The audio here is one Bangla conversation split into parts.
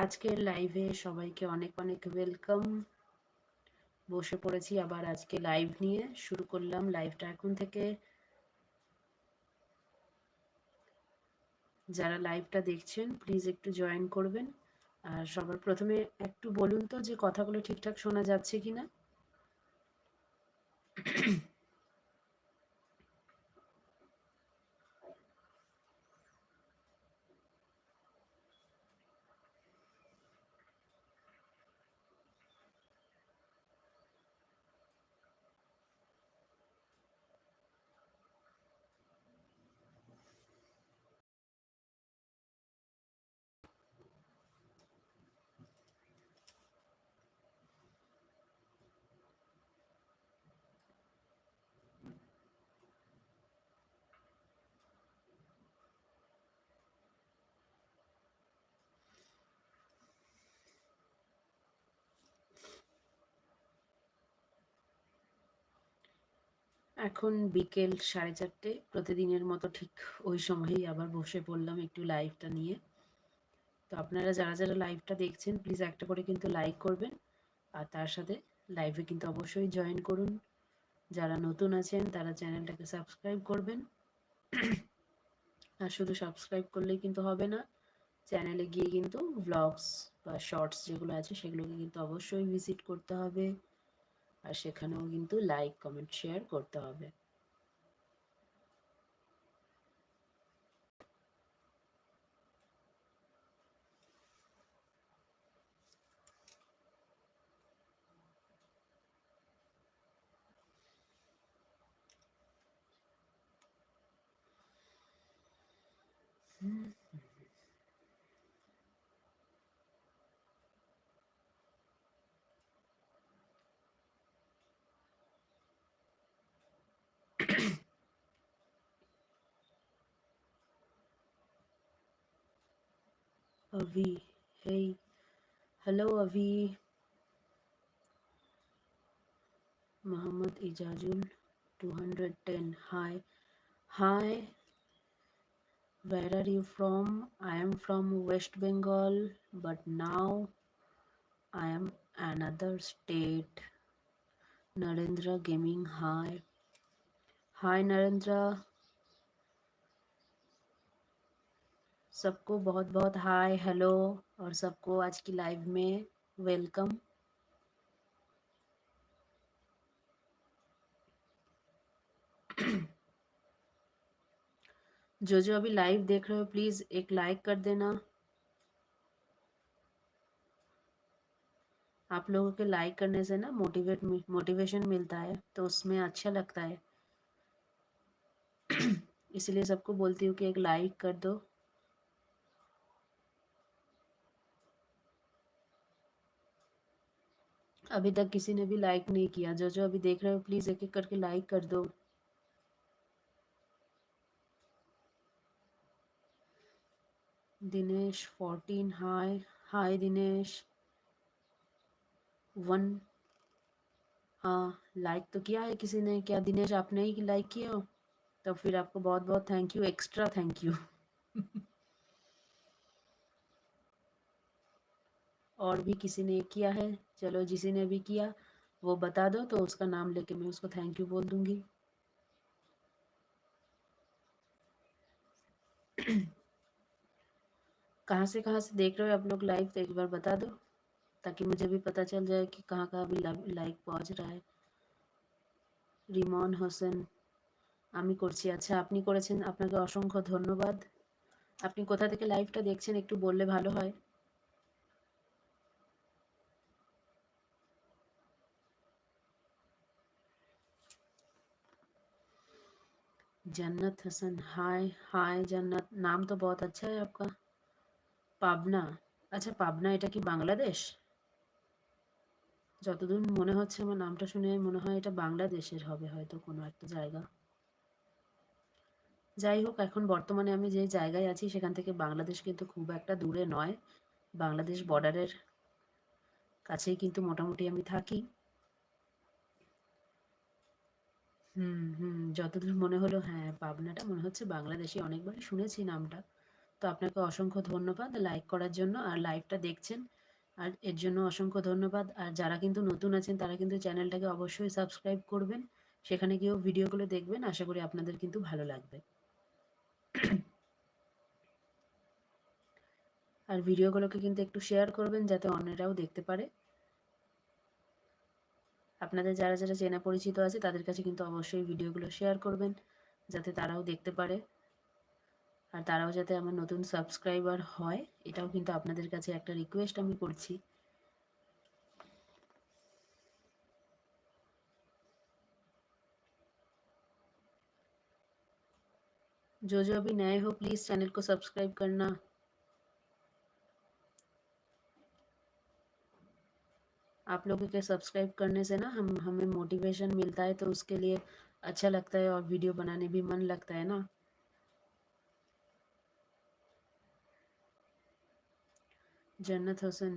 আজকের লাইভে সবাইকে অনেক অনেক ওয়েলকাম বসে পড়েছি আবার আজকে লাইভ নিয়ে। শুরু করলাম লাইভটা এখন থেকে। যারা লাইভটা দেখছেন প্লিজ একটু জয়েন করবেন। আর সবার প্রথমে একটু বলুন তো যে কথাগুলো ঠিকঠাক শোনা যাচ্ছে কিনা। এখন বিকেল সাড়ে চারটে। প্রতিদিনের মতো ঠিক ওই সময়েই আবার বসে পড়লাম একটু লাইভটা নিয়ে। তো আপনারা যারা যারা লাইভটা দেখছেন প্লিজ একটা করে কিন্তু লাইক করবেন। আর তার সাথে লাইভে কিন্তু অবশ্যই জয়েন করুন। যারা নতুন আছেন, তারা চ্যানেলটাকে সাবস্ক্রাইব করবেন। আর শুধু সাবস্ক্রাইব করলেই কিন্তু হবে না চ্যানেলে গিয়ে কিন্তু ব্লগস বা শর্টস যেগুলো আছে, সেগুলোকে কিন্তু অবশ্যই ভিজিট করতে হবে। আর সেখানেও কিন্তু লাইক কমেন্ট শেয়ার করতে হবে। Avi. Hey. Hello, Avi. Muhammad Ijazul 210. Hi. Hi. Where are you from? I am from West Bengal, but now I am another state. Narendra Gaming. Hi. Hi, Narendra. सबको बहुत बहुत हाय, हेलो और सबको आज की लाइव में वेलकम। जो जो अभी लाइव देख रहे हो, प्लीज़ एक लाइक कर देना। आप लोगों के लाइक करने से ना मोटिवेट, मोटिवेशन मिलता है तो उसमें अच्छा लगता है। इसलिए सबको बोलती हूँ कि एक लाइक कर दो। अभी तक किसी ने भी लाइक नहीं किया। जो जो अभी देख रहे हो प्लीज़ एक एक करके लाइक कर दो। Dinesh fourteen hi hi Dinesh. One हाँ लाइक तो किया है किसी ने? क्या दिनेश आपने ही लाइक किया हो? तो फिर आपको बहुत बहुत thank you extra thank you और भी किसी ने किया है चलो जिसी ने भी किया वो बता दो तो उसका नाम लेके मैं उसको थैंक यू बोल दूंगी कहाँ से कहाँ से देख रहे हो आप लोग लाइव तो एक बार बता दो ताकि मुझे भी पता चल जाए कि कहाँ कहाँ भी लाइक पहुँच रहा है রিমন হোসেন আমি করছি আচ্ছা আপনি করেছেন আপনাকে অসংখ্য ধন্যবাদ আপনি কোথা থেকে লাইভটা দেখছেন একটু বললে ভালো হয় जन्नत हसन हाय हाय जन्नत नाम तो बहुत अच्छा है आपका পাবনা আচ্ছা পাবনা এটা কি বাংলাদেশ যতদূর মনে হচ্ছে আমার নামটা শুনে মনে হয় এটা বাংলাদেশের হবে হয়তো কোনো একটা জায়গা যাই হোক এখন বর্তমানে আমি যে জায়গায় আছি সেখান থেকে বাংলাদেশ কিন্তু খুব একটা দূরে নয় বাংলাদেশ বর্ডারের কাছেই কিন্তু মোটামুটি আমি থাকি হুম হুম, যতদূর মনে হলো হ্যাঁ পাবনাটা মনে হচ্ছে বাংলাদেশে অনেকবারই শুনেছি নামটা। তো আপনাকে অসংখ্য ধন্যবাদ লাইক করার জন্য আর লাইভটা দেখছেন। আর এর জন্য অসংখ্য ধন্যবাদ। আর যারা কিন্তু নতুন আছেন, তারা কিন্তু চ্যানেলটাকে অবশ্যই সাবস্ক্রাইব করবেন। সেখানে গিয়েও ভিডিওগুলো দেখবেন। আশা করি আপনাদের কিন্তু ভালো লাগবে। আর ভিডিওগুলোকে কিন্তু একটু শেয়ার করবেন যাতে অন্যরাও দেখতে পারে। আপনাদের যারা যারা চেনা পরিচিত আছে তাদের কাছে কিন্তু অবশ্যই ভিডিওগুলো শেয়ার করবেন যাতে তারাও দেখতে পারে আর তারাও যাতে আমার নতুন সাবস্ক্রাইবার হয় এটাও কিন্তু আপনাদের কাছে একটা রিকোয়েস্ট আমি করছি जो जो अभी नए हो प्लीज़ चैनल को सब्सक्राइब करना आप लोगों के सब्सक्राइब करने से ना हम हमें मोटिवेशन मिलता है तो उसके लिए अच्छा लगता है और वीडियो बनाने भी मन लगता है ना জান্নাত হোসেন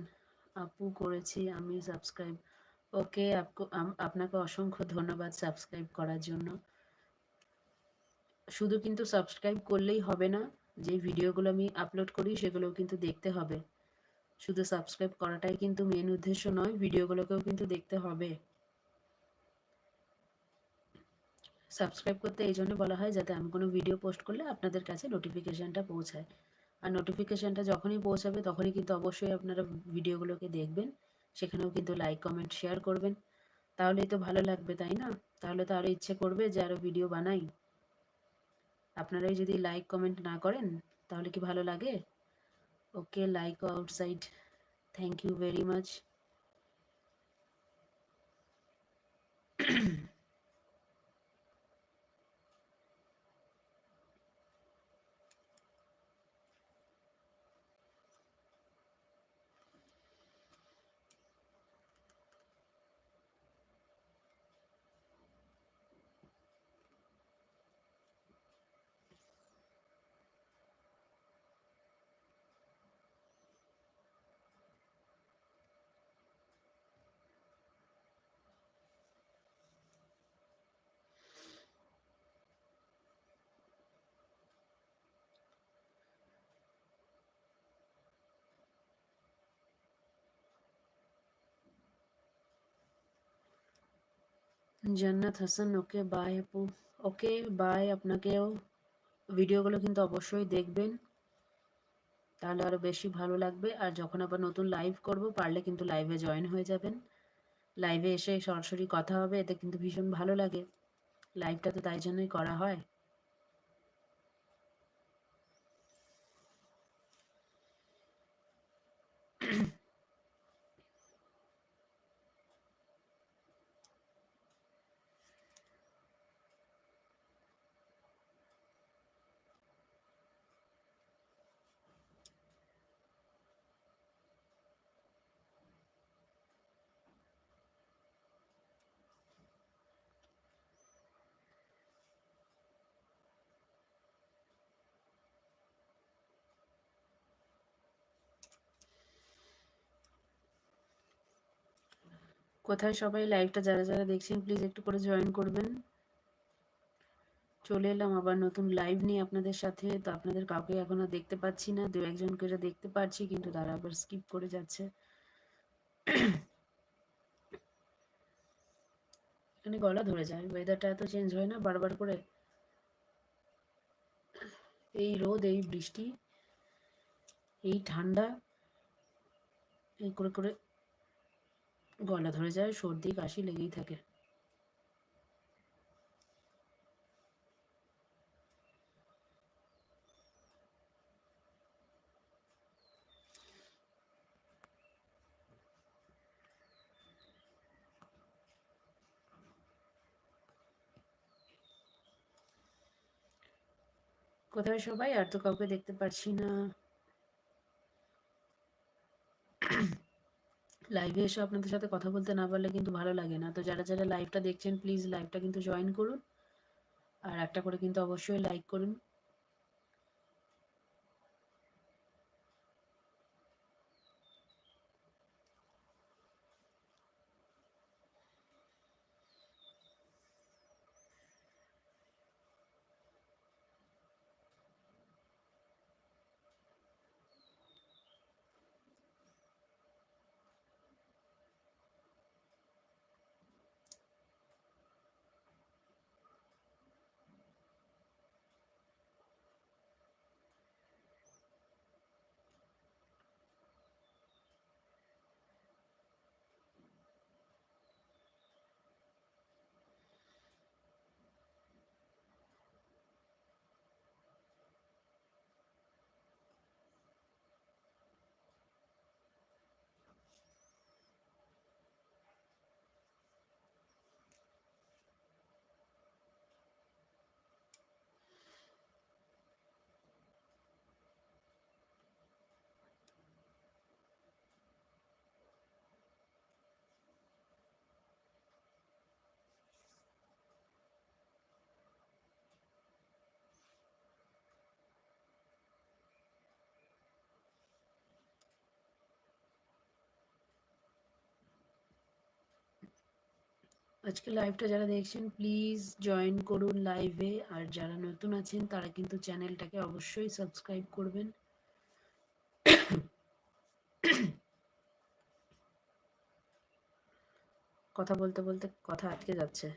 আপু করেছি আমি সাবস্ক্রাইব ওকে আপনাকে অসংখ্য ধন্যবাদ সাবস্ক্রাইব করার জন্য শুধু কিন্তু সাবস্ক্রাইব করলেই হবে না যে ভিডিওগুলো আমি আপলোড করি সেগুলোও কিন্তু দেখতে হবে শুধু সাবস্ক্রাইব করাটাই কিন্তু মেন উদ্দেশ্য নয়, ভিডিওগুলোকেও কিন্তু দেখতে হবে। সাবস্ক্রাইব করতে এই জন্য বলা হয় যাতে আমি কোনো ভিডিও পোস্ট করলে আপনাদের কাছে নোটিফিকেশানটা পৌঁছায়। আর নোটিফিকেশানটা যখনই পৌঁছাবে, তখনই কিন্তু অবশ্যই আপনারা ভিডিওগুলোকে দেখবেন। সেখানেও কিন্তু লাইক কমেন্ট শেয়ার করবেন। তাহলেই তো ভালো লাগবে, তাই না? তাহলে তো আরও ইচ্ছে করবে যে আরও ভিডিও বানাই। আপনারাই যদি লাইক কমেন্ট না করেন, তাহলে কি ভালো লাগে? okay like outside. Thank you very much. জান্নাত হাসান, ওকে বাই আপু। ওকে বাই আপনাকেও ভিডিওগুলো কিন্তু অবশ্যই দেখবেন। তাহলে আরও বেশি ভালো লাগবে। আর যখন আবার নতুন লাইভ করব, পারলে কিন্তু লাইভে জয়েন হয়ে যাবেন। লাইভে এসে সরাসরি কথা হবে, এতে কিন্তু ভীষণ ভালো লাগে। লাইভটা তো তাই জন্যই করা হয়। কোথায় সবাই লাইভটা যারা যারা দেখছেন প্লিজ একটু করে জয়েন করবেন। চলে এলাম আবার নতুন লাইভ নিয়ে আপনাদের সাথে। তো আপনাদের কাউকে এখন আর দেখতে পাচ্ছি না, দু একজনকে দেখতে পাচ্ছি, কিন্তু তারা আবার স্কিপ করে যাচ্ছে। এখানে গলা ধরে যায় ওয়েদারটা এত চেঞ্জ হয় না, বারবার করে। এই রোদ, এই বৃষ্টি, এই ঠান্ডা, এই করে করে গলা ধরে যায়, সর্দি, কাশি লেগেই থাকে। কোথায় সবাই? আর তো কাউকে দেখতে পাচ্ছি না। লাইভে এসে আপনাদের সাথে কথা বলতে না পারলে কিন্তু ভালো লাগে না। তো যারা যারা লাইভটা দেখছেন প্লিজ লাইভটা কিন্তু জয়েন করুন। আর একটা করে কিন্তু অবশ্যই লাইক করুন। আজকে লাইভটা যারা দেখছেন প্লিজ জয়েন করুন লাইভে আর যারা নতুন আছেন, তারা কিন্তু চ্যানেলটাকে অবশ্যই সাবস্ক্রাইব করবেন। কথা বলতে বলতে কথা আটকে যাচ্ছে।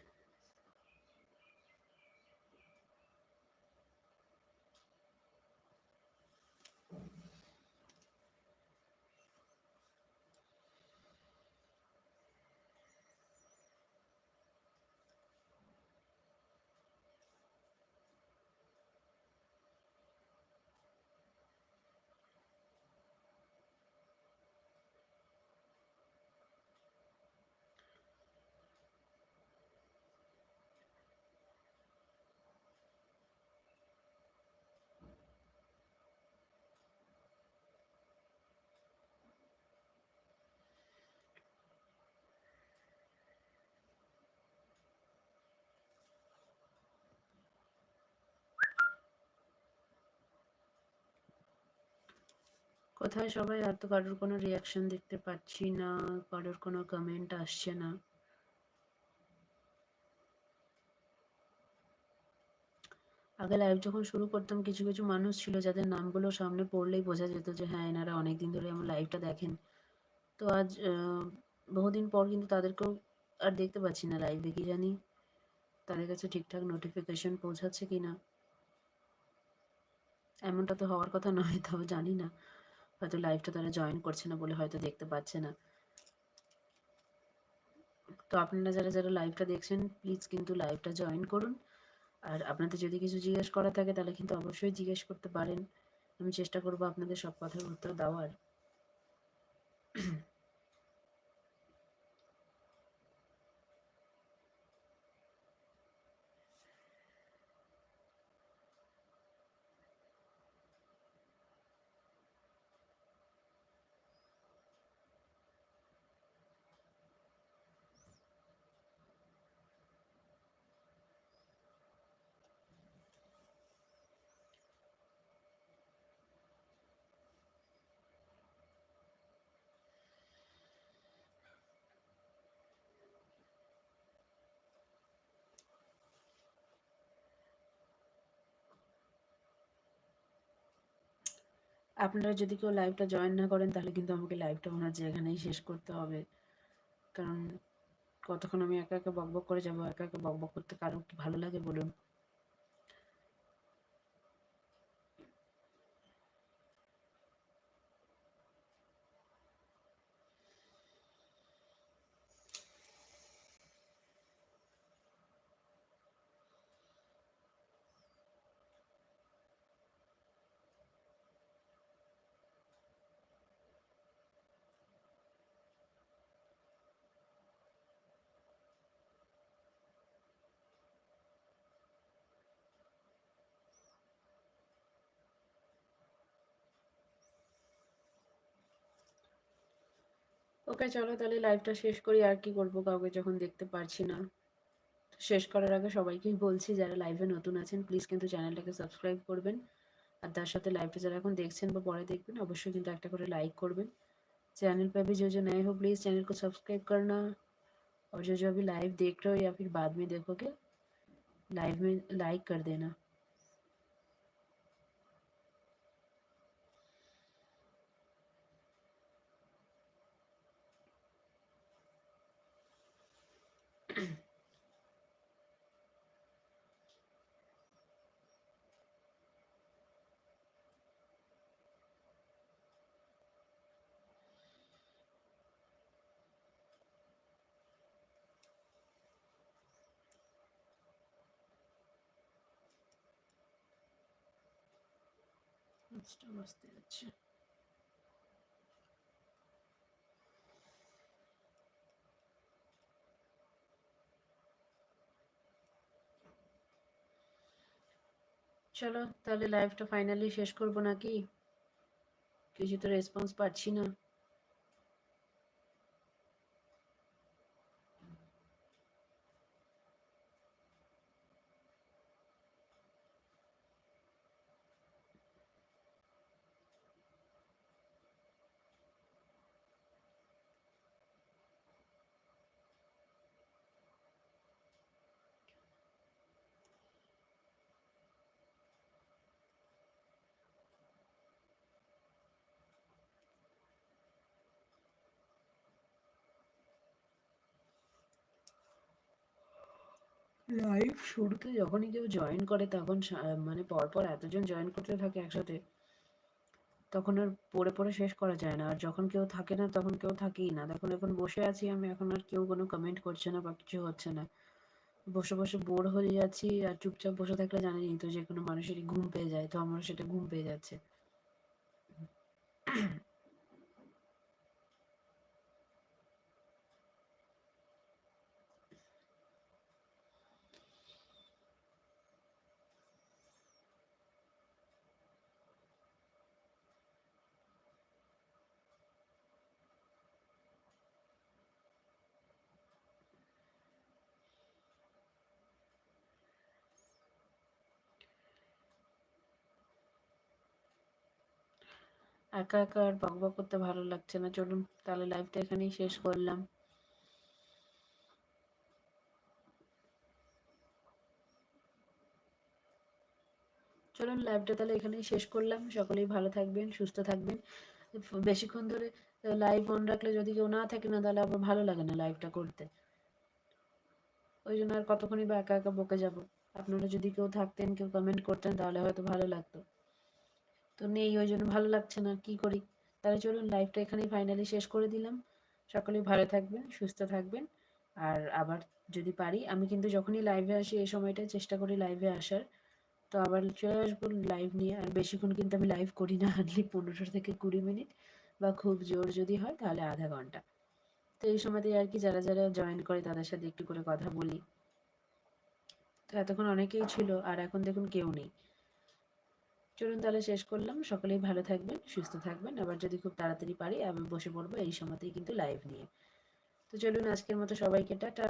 কোথায় সবাই আর তো কারোর কোনো রিয়াকশন দেখতে পাচ্ছি না, কারোর কোনো কমেন্ট আসছে না। আগে লাইভ যখন শুরু করতাম, কিছু কিছু মানুষ ছিল যাদের নামগুলো সামনে পড়লেই বোঝা যেত যে হ্যাঁ এনারা অনেকদিন ধরে আমার লাইভটা দেখেন। তো আজ বহুদিন পর কিন্তু তাদেরকেও আর দেখতে পাচ্ছি না লাইভে কি জানি তাদের কাছে ঠিকঠাক নোটিফিকেশন পৌঁছাচ্ছে কি না এমনটা তো হওয়ার কথা নয় তাও জানি না। হয়তো লাইভটা তারা জয়েন করছে না বলে হয়তো দেখতে পাচ্ছে না। তো আপনারা যারা যারা লাইভটা দেখছেন প্লিজ কিন্তু লাইভটা জয়েন করুন। আর আপনাদের যদি কিছু জিজ্ঞেস করা থাকে, তাহলে কিন্তু অবশ্যই জিজ্ঞেস করতে পারেন। আমি চেষ্টা করব আপনাদের সব কথার উত্তর দেওয়ার। আপনারা যদি কেউ লাইভটা জয়েন না করেন, তাহলে কিন্তু আমাকে লাইভটা মনে হচ্ছে এখানেই শেষ করতে হবে। কারণ কতক্ষণ আমি একা একা বকবক করে যাব, একা একা বকবক করতে কারও কি ভালো লাগে বলুন? ওকে চলো তাহলে লাইভটা শেষ করি আর কি করবো কাউকে যখন দেখতে পারছি না শেষ করার আগে সবাইকেই বলছি যারা লাইভে নতুন আছেন প্লিজ কিন্তু চ্যানেলটাকে সাবস্ক্রাইব করবেন আর তার সাথে লাইভটা যারা এখন দেখছেন বা পরে দেখবেন অবশ্যই কিন্তু একটা করে লাইক করবেন चैनल पे भी जो जो नए हो प्लीज़ चैनल को सब्सक्राइब करना और जो जो अभी लाइव देख रहे हो या फिर बाद में देखोगे लाइव में लाइक कर देना Still must do. চলো তাহলে লাইভটা ফাইনালি শেষ করব নাকি? কিছু তো রেসপন্স পাচ্ছি না। লাইভ শুরুতে যখনই কেউ জয়েন করে তখন মানে পরপর এতজন জয়েন করতে থাকে একসাথে, তখন আর পড়ে পড়ে শেষ করা যায় না। আর যখন কেউ থাকে না, তখন কেউ থাকেই না। দেখুন, এখন বসে আছি আমি, এখন আর কেউ কোনো কমেন্ট করছে না বা কিছু হচ্ছে না। বসে বসে বোর হয়ে যাচ্ছি আর চুপচাপ বসে থাকলে জানেনই তো যে কোনো মানুষেরই ঘুম পেয়ে যায়, তো আমার সেটা ঘুম পেয়ে যাচ্ছে। একা একা আর বকবক করতে ভালো লাগছে না। চলুন, তাহলে লাইভটা এখানেই শেষ করলাম। চলুন লাইভটা তাহলে এখানেই শেষ করলাম। সকলেই ভালো থাকবেন, সুস্থ থাকবেন। বেশিক্ষণ ধরে লাইভ অন রাখলে যদি কেউ না থাকে না, তাহলে আবার ভালো লাগে না লাইভটা করতে। ওই জন্য আর কতক্ষণই বা একা একা বকে যাব। আপনারা যদি কেউ থাকতেন, কেউ কমেন্ট করতেন, তাহলে হয়তো ভালো লাগতো। তো নেই, ওই জন্য ভালো লাগছে না কি করি? তাহলে চলুন লাইভটা এখানেই ফাইনালি শেষ করে দিলাম। সকলেই ভালো থাকবেন, সুস্থ থাকবেন। আর আবার যদি পারি, আমি কিন্তু যখনই লাইভে আসি, এই সময়টায় চেষ্টা করি লাইভে আসার। তো আবার চলে আসব লাইভ নিয়ে, আর বেশিক্ষণ কিন্তু আমি লাইভ করি না হার্ডলি পনেরো থেকে কুড়ি মিনিট বা খুব জোর যদি হয়, তাহলে আধা ঘণ্টা। তো এই সময়তেই আর কি যারা যারা জয়েন করে, তাদের সাথে একটু করে কথা বলি। তো এতক্ষণ অনেকেই ছিল, আর এখন দেখুন কেউ নেই। চলুন তাহলে শেষ করলাম। সকলেই ভালো থাকবেন, সুস্থ থাকবেন। আবার যদি খুব তাড়াতাড়ি পারি, আমি বসে পড়ব। এই সময়তেই কিন্তু লাইভ নিয়ে। তো চলুন আজকের মতো সবাইকে টাটা।